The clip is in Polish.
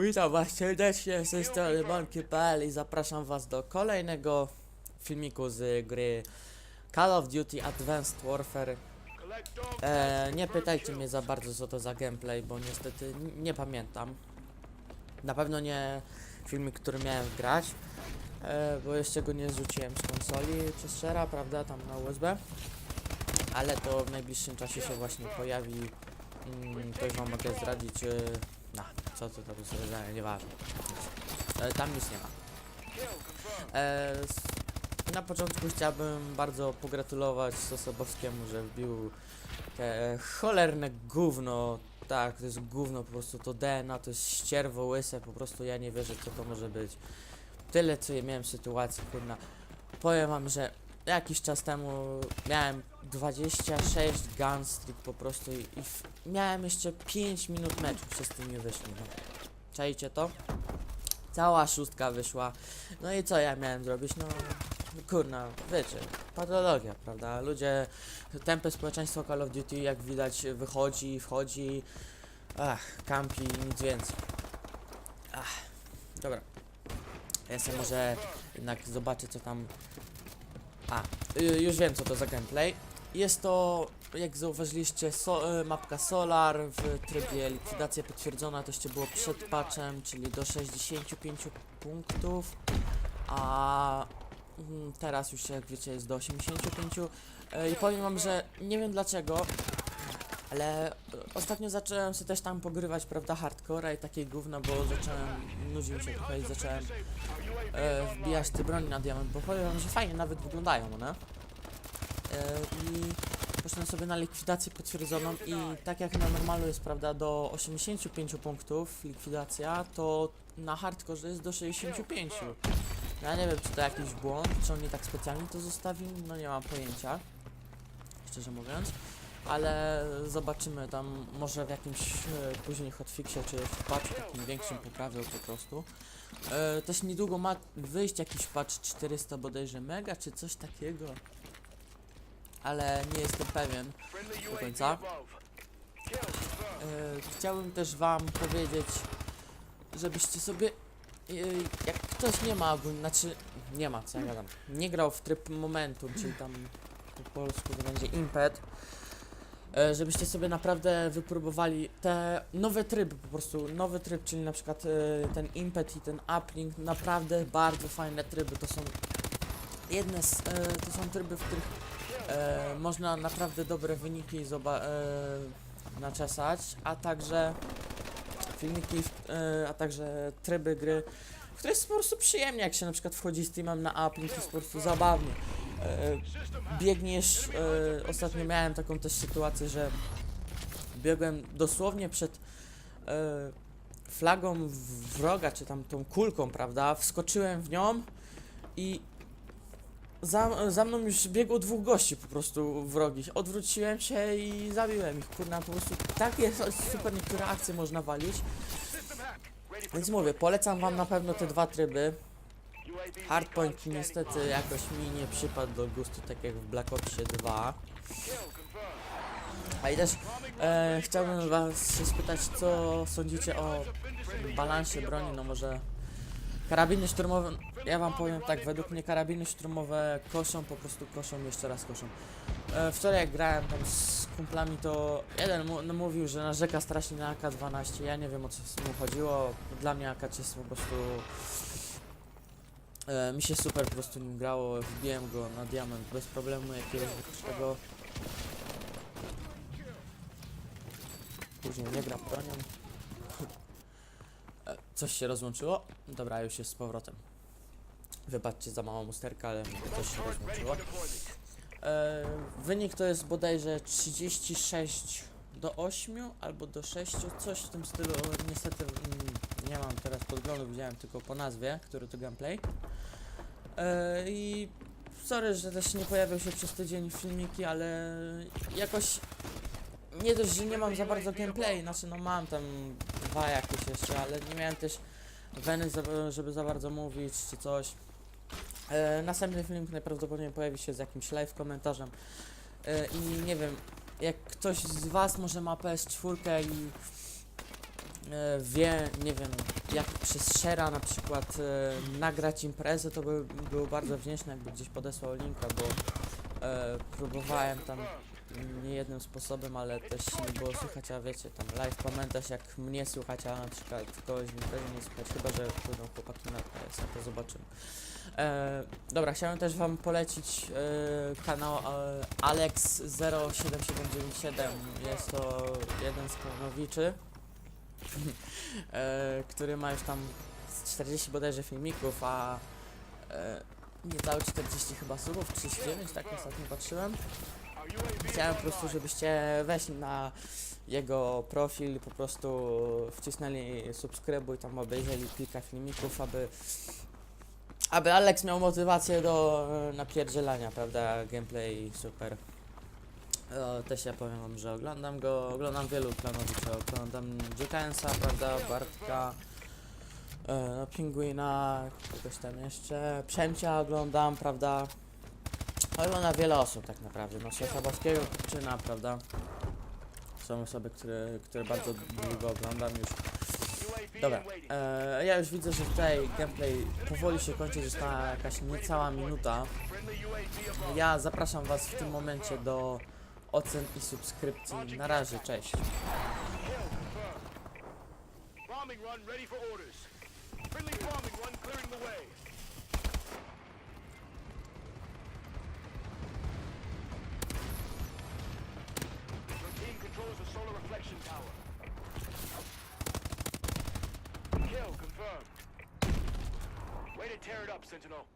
Witam was serdecznie z tej strony Monkey.pl i zapraszam was do kolejnego filmiku z gry Call of Duty Advanced Warfare. E, nie pytajcie mnie za bardzo co to za gameplay, bo niestety nie pamiętam. Na pewno nie filmik, który miałem grać, e, bo jeszcze go nie zrzuciłem z konsoli czy z shara, prawda, tam na USB. Ale to w najbliższym czasie się właśnie pojawi. Mm, już wam mogę zdradzić. E, co to tam jest rodzaju, nieważne. E, tam nic nie ma. E, na początku chciałbym bardzo pogratulować Sosobowskiemu, że wbił te cholerne gówno. Tak, to jest gówno, po prostu to DNA, to jest ścierwo łyse, po prostu ja nie wierzę, co to może być. Tyle, co ja miałem sytuacji, kurna. Powiem wam, że jakiś czas temu miałem 26 gunstreak po prostu i, i miałem jeszcze 5 minut meczu, wszyscy mi wyszli, no. Czajcie to? Cała szóstka wyszła. No i co ja miałem zrobić? No, kurna, wiecie, patologia, prawda? Ludzie, tempę społeczeństwo Call of Duty, jak widać, wychodzi, wchodzi, ach, kampi, nic więcej. Ach, dobra. Ja sobie może jednak zobaczę, co tam... A, y, już wiem, co to za gameplay. Jest to, jak zauważyliście, so, y, mapka Solar w trybie likwidacja potwierdzona, to jeszcze było przed patchem, czyli do 65 punktów, a mm, teraz już jak wiecie jest do 85 Y, i powiem wam, że nie wiem dlaczego, ale ostatnio zacząłem sobie też tam pogrywać, prawda, hardcore i takie gówno, bo zacząłem, nudził się trochę i zacząłem e, wbijać te broni na diament, bo powiem wam, że fajnie nawet wyglądają one. E, I poszedłem sobie na likwidację potwierdzoną i tak jak na normalu jest, prawda, do 85 punktów likwidacja, to na hardkorze jest do 65. Ja nie wiem, czy to jakiś błąd, czy on tak specjalnie to zostawił, no nie mam pojęcia, szczerze mówiąc. Ale zobaczymy tam, może w jakimś e, później hotfixie, czy w patchu takim większym poprawią po prostu. E, też niedługo ma wyjść jakiś patch 400 bodajże mega, czy coś takiego. Ale nie jestem pewien do końca. E, chciałbym też wam powiedzieć, żebyście sobie, e, jak ktoś nie ma ogólnie, znaczy nie ma, co ja gadam, nie grał w tryb momentum, czyli tam po polsku to będzie impet, e, żebyście sobie naprawdę wypróbowali te nowe tryby, po prostu nowy tryb, czyli na przykład e, ten impet i ten uplink, naprawdę bardzo fajne tryby, to są jedne z, e, to są tryby, w których e, można naprawdę dobre wyniki zoba- e, naczesać, a także filmiki, e, a także tryby gry, w których jest po prostu przyjemnie, jak się na przykład wchodzi z teamem na uplink, to jest po prostu zabawnie. E, biegniesz, e, ostatnio miałem taką też sytuację, że biegłem dosłownie przed e, flagą wroga, czy tam tą kulką, prawda, wskoczyłem w nią i za, za mną już biegło dwóch gości po prostu wrogi. Odwróciłem się i zabiłem ich, kurna, po prostu takie super niektóre akcje można walić. Więc mówię, polecam wam na pewno te dwa tryby. Hardpoint niestety jakoś mi nie przypadł do gustu, tak jak w Black Opsie 2. A i też e, chciałbym was się spytać, co sądzicie o balansie broni, no może karabiny szturmowe, ja wam powiem tak, według mnie karabiny szturmowe koszą, po prostu koszą, jeszcze raz koszą. E, wczoraj jak grałem tam z kumplami, to jeden no, mówił, że narzeka strasznie na AK-12, ja nie wiem o co mu chodziło, dla mnie AK jest po prostu... E, mi się super po prostu nim grało, wbiłem go na diament bez problemu jakiegoś większego. Później nie gram bronią. Coś się rozłączyło? Dobra, już jest z powrotem. Wybaczcie za małą usterkę, ale coś się rozłączyło. E, wynik to jest bodajże 36 do 8 albo do 6, coś w tym stylu. Niestety mm, nie mam teraz podglądu, widziałem tylko po nazwie, który to gameplay. E, I sorry, że też nie pojawiał się przez tydzień filmiki, ale jakoś nie dość, że nie mam za bardzo gameplay, znaczy no mam tam dwa jakieś jeszcze, ale nie miałem też weny, żeby za bardzo mówić czy coś. E, następny film najprawdopodobniej pojawi się z jakimś live komentarzem. E, I nie wiem, jak ktoś z Was może ma PS4 i e, wie, nie wiem, jak przez Shera na przykład e, nagrać imprezę, to by było bardzo wdzięczne, jakby gdzieś podesłał linka, bo e, próbowałem tam nie jednym sposobem, ale też nie było słychać, a wiecie, tam live pamiętasz jak mnie słychać, a na przykład kogoś w imprezie nie słychać, chyba że pójdą chłopaki na PS, to zobaczymy. E, dobra, chciałem też wam polecić e, kanał e, Alex07797, jest to jeden z klonowiczy, e, który ma już tam z 40 bodajże filmików, a e, niecałe 40 chyba subów, 39, tak ostatnio patrzyłem. Chciałem po prostu, żebyście weszli na jego profil, po prostu wcisnęli subskrybuj, tam obejrzeli kilka filmików, aby aby Alex miał motywację do e, napierdzielania, prawda, gameplay super. E, też ja powiem wam, że oglądam go, oglądam wielu klanowiczy, oglądam Jackensa, prawda, Bartka, e, no, Pingwina, kogoś tam jeszcze, Przemcia oglądam, prawda, ogląda wiele osób tak naprawdę, no Szefa Kurczyna, prawda, są osoby, które, które bardzo długo oglądam już. Dobra, e, ja już widzę, że tutaj gameplay powoli się kończy, została jakaś niecała minuta. Ja zapraszam was w tym momencie do ocen i subskrypcji. Na razie, cześć. Bombing run ready for orders. Friendly bombing run clearing the way. Tear it up, Sentinel.